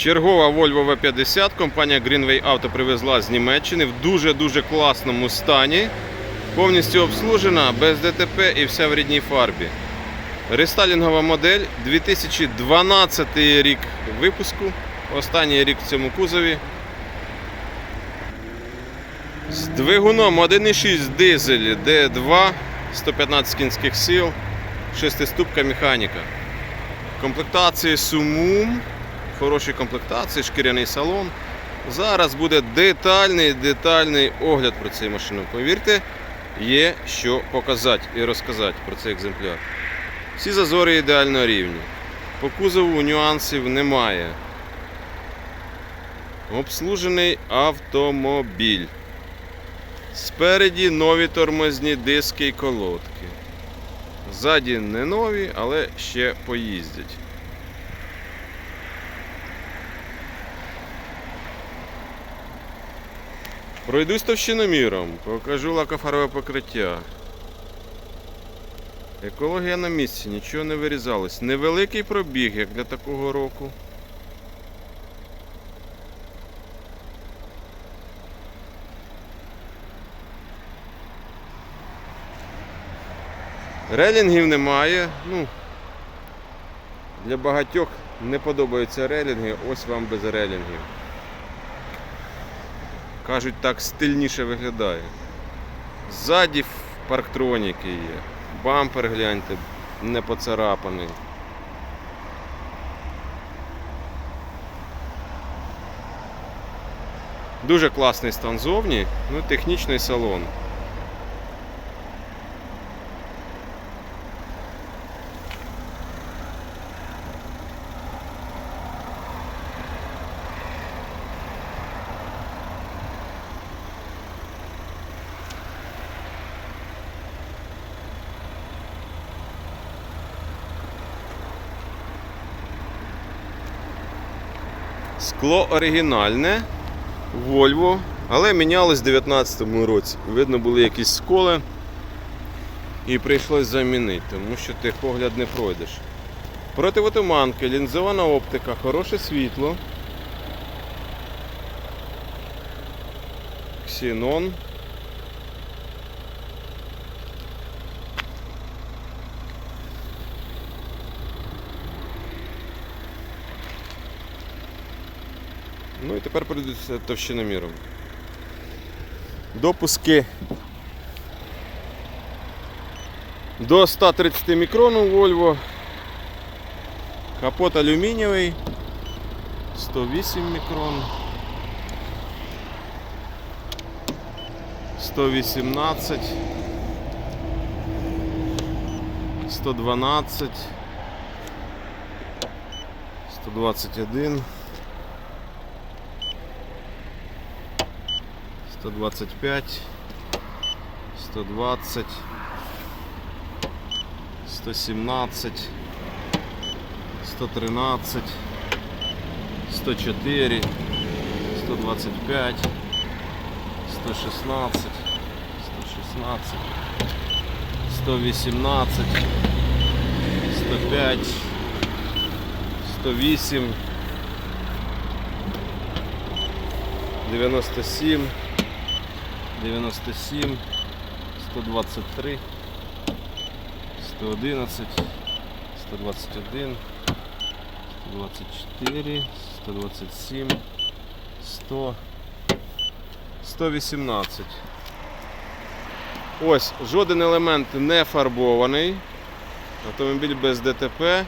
Чергова Volvo V50. Компанія Greenway Auto привезла з Німеччини в дуже-дуже класному стані. Повністю обслужена, без ДТП і вся в рідній фарбі. Рестайлінгова модель 2012 рік випуску. Останній рік в цьому кузові. З двигуном 1,6 дизель D2, 115 кінських сил, 6-ступка механіка. Комплектації Сумум, хороші комплектації, шкіряний салон. Зараз буде детальний детальний огляд про цю машину. Повірте, є що показати і розказати про цей екземпляр. Всі зазори ідеально рівні. По кузову нюансів немає. Обслужений автомобіль. Спереді нові тормозні диски і колодки. Ззаді не нові, але ще поїздять. Пройдусь товщиноміром, покажу лакофарове покриття. Екологія на місці, нічого не вирізалось. Невеликий пробіг, як для такого року. Релінгів немає. Ну, для багатьох не подобаються релінги, ось вам без релінгів. Кажуть, так стильніше виглядає. Ззаді парктроніки є. Бампер гляньте, не поцарапаний. Дуже класний стан зовні, ну технічний салон. Скло оригінальне, Volvo, але мінялось в 2019 році. Видно, були якісь сколи і прийшлось замінити, тому що ти погляд не пройдеш. Противотуманки, лінзована оптика, хороше світло. Ксенон. І тепер прийдеться товщиноміром. Допуски до 130 мікрон у Volvo. Капот алюмінієвий. 108 мікрон. 118. 112. 121. 125, 120, 117, 113, 104, 125, 116, 116, 118, 105, 108, 97, 97, 123, 111, 121, 124, 127, 100, 118. Ось, жоден елемент не фарбований. Автомобіль без ДТП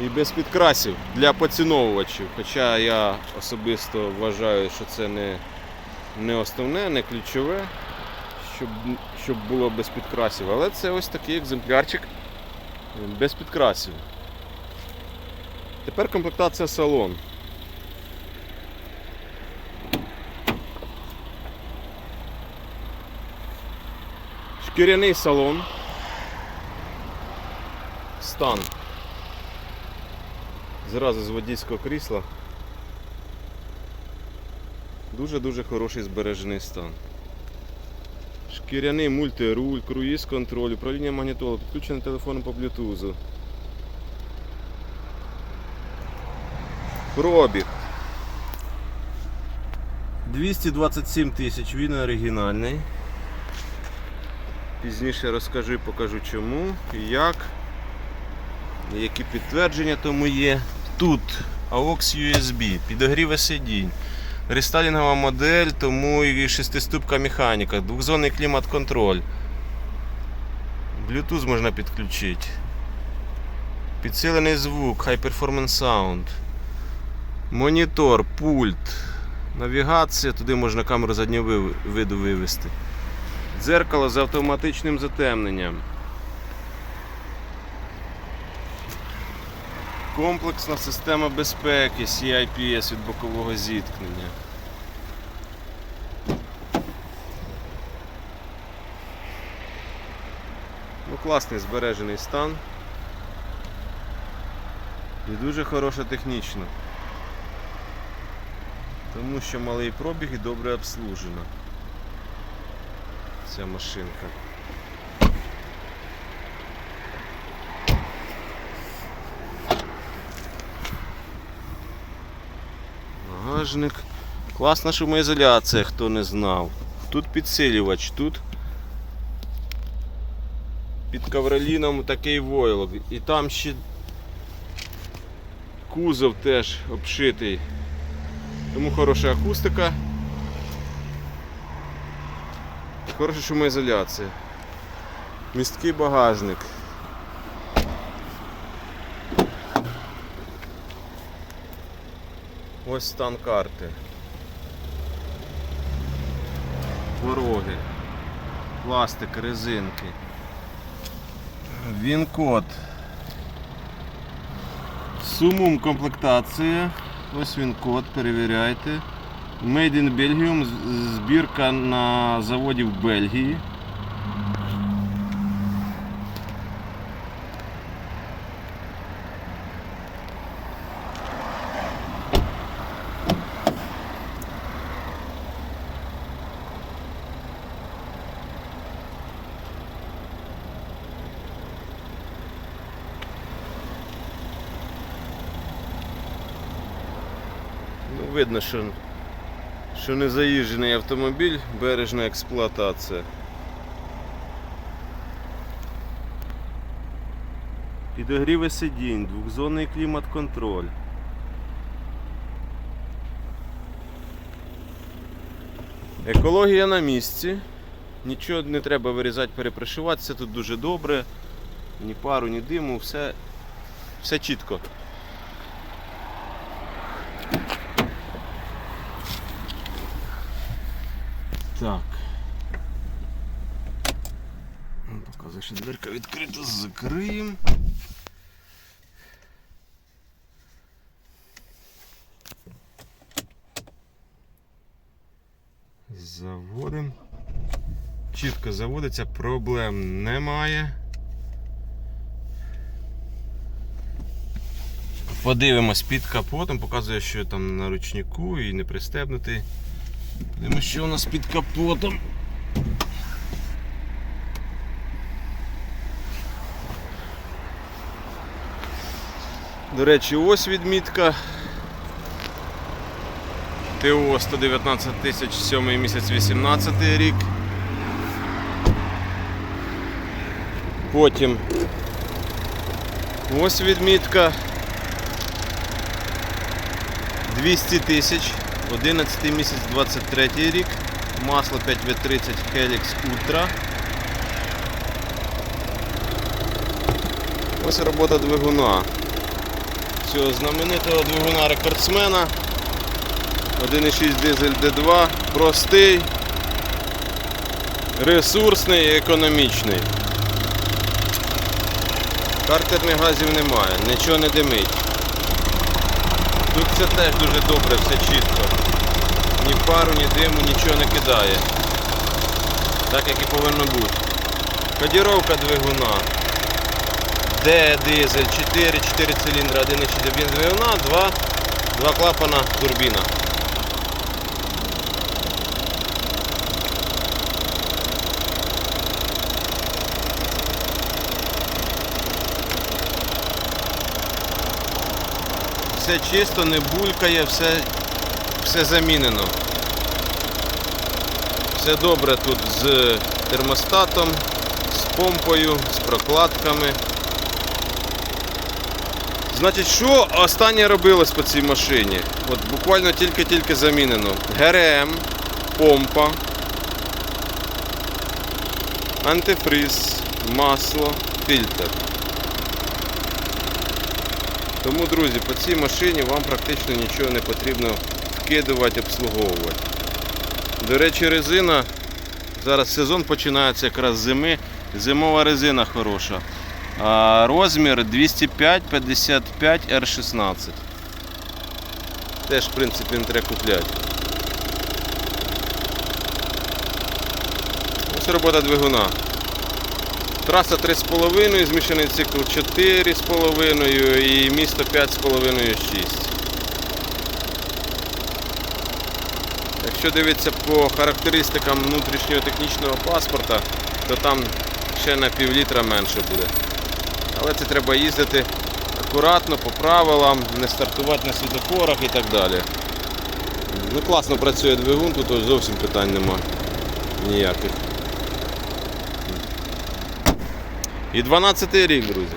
і без підкрасів для поціновувачів. Хоча я особисто вважаю, що це не не основне, не ключове, щоб, щоб було без підкрасів. Але це ось такий екземплярчик без підкрасів. Тепер комплектація салон. Шкіряний салон. Стан. Зразу з водійського крісла. Дуже-дуже хороший збережений стан. Шкіряний мультируль, круїз контроль, управління магнітоли, підключений телефон по блютузу. Пробіг. 227 тисяч, він оригінальний. Пізніше розкажу і покажу чому як. Які підтвердження тому є. Тут AUX USB, підогріве сидінь. Рестайлінгова модель, тому і шестиступка механіка, двохзонний клімат-контроль. Bluetooth можна підключити. Підсилений звук, High Performance Sound. Монітор, пульт, навігація, туди можна камеру заднього виду вивести. Дзеркало з автоматичним затемненням. Комплексна система безпеки CIPS від бокового зіткнення. Ну, класний збережений стан. І дуже хороша технічно. Тому що малий пробіг і добре обслужена ця машинка. Багажник. Класна шумоізоляція, хто не знав. Тут підсилювач, тут під ковроліном такий войлок. І там ще кузов теж обшитий. Тому хороша акустика. Хороша шумоізоляція. Місткий багажник. Ось стан карти. Пороги. Пластик, резинки. Він-код. Сумум комплектація. Ось він код, перевіряйте. Made in Belgium, збірка на заводі в Бельгії. Ну, видно, що, що не заїжджений автомобіль, бережна експлуатація. Підогріве сидінь, двохзонний клімат-контроль. Екологія на місці. Нічого не треба вирізати, перепришивати, все тут дуже добре. Ні пару, ні диму, все, все чітко. Так. Ну, Показує, що дверка відкрита, закриємо. Заводимо. Чітко заводиться, проблем немає. Подивимось під капотом, показує, що там на ручнику і не пристебнутий. Дивимось, що у нас під капотом. До речі, ось відмітка. ТО 119 тисяч 7 місяць 18 рік. Потім ось відмітка 200 тисяч 11 місяць 23 рік. Масло 5В30 Helix Ultra. Ось робота двигуна. Цього знаменитого двигуна рекордсмена. 1,6 дизель D2. Простий, ресурсний і економічний. Картерних газів немає, нічого не димить. Тут все теж дуже добре, все чітко. Ні пару, ні диму, нічого не кидає. Так як і повинно бути. Кодіровка двигуна. Д дизель 4, 4 циліндри, 1,6 бензин двигуна, 2, 2 клапана турбіна. все чисто, не булькає, все, все замінено. Все добре тут з термостатом, з помпою, з прокладками. Значить, що останнє робилось по цій машині? От буквально тільки-тільки замінено. ГРМ, помпа, антифриз, масло, фільтр. Тому, друзі, по цій машині вам практично нічого не потрібно вкидувати, обслуговувати. До речі, резина. Зараз сезон починається якраз з зими. Зимова резина хороша. А, розмір 205 55 R16. Теж, в принципі, не треба купляти. Ось робота двигуна. Траса 3,5, змішаний цикл 4,5 і місто 5,5 Якщо дивитися по характеристикам внутрішнього технічного паспорта, то там ще на пів літра менше буде. Але це треба їздити акуратно, по правилам, не стартувати на світофорах і так далі. Ну класно працює двигун, тут зовсім питань нема ніяких. І 12 й рік, друзі.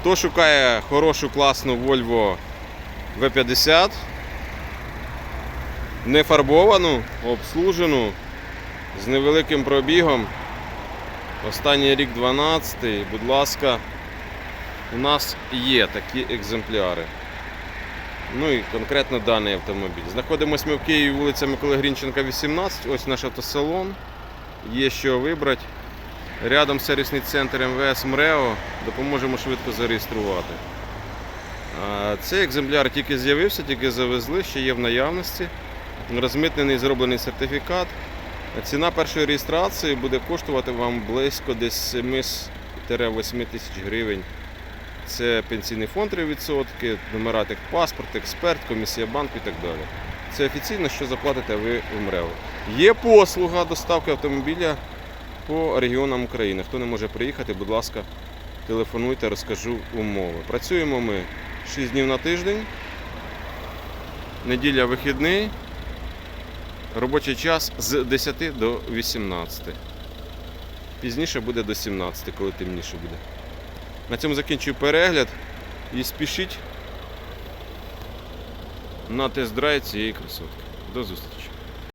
Хто шукає хорошу класну Volvo V50, не фарбовану, обслужену, з невеликим пробігом. Останній рік 12, будь ласка, у нас є такі екземпляри. Ну і конкретно даний автомобіль. Знаходимося ми в Києві, вулиця Миколи Грінченка, 18. Ось наш автосалон. Є що вибрати. Рядом сервісний центр МВС МРЕО. Допоможемо швидко зареєструвати. Цей екземпляр тільки з'явився, тільки завезли, ще є в наявності. Розмитнений зроблений сертифікат. Ціна першої реєстрації буде коштувати вам близько десь 7-8 тисяч гривень. Це пенсійний фонд 3%, номера паспорт, експерт, комісія банку і так далі. Це офіційно, що заплатите ви в МРЕО. Є послуга доставки автомобіля по регіонам України. Хто не може приїхати, будь ласка, телефонуйте, розкажу умови. Працюємо ми 6 днів на тиждень, неділя вихідний. Робочий час з 10 до 18. Пізніше буде до 17, коли темніше буде. На цьому закінчую перегляд і спішіть на тест-драйв цієї красотки. До зустрічі!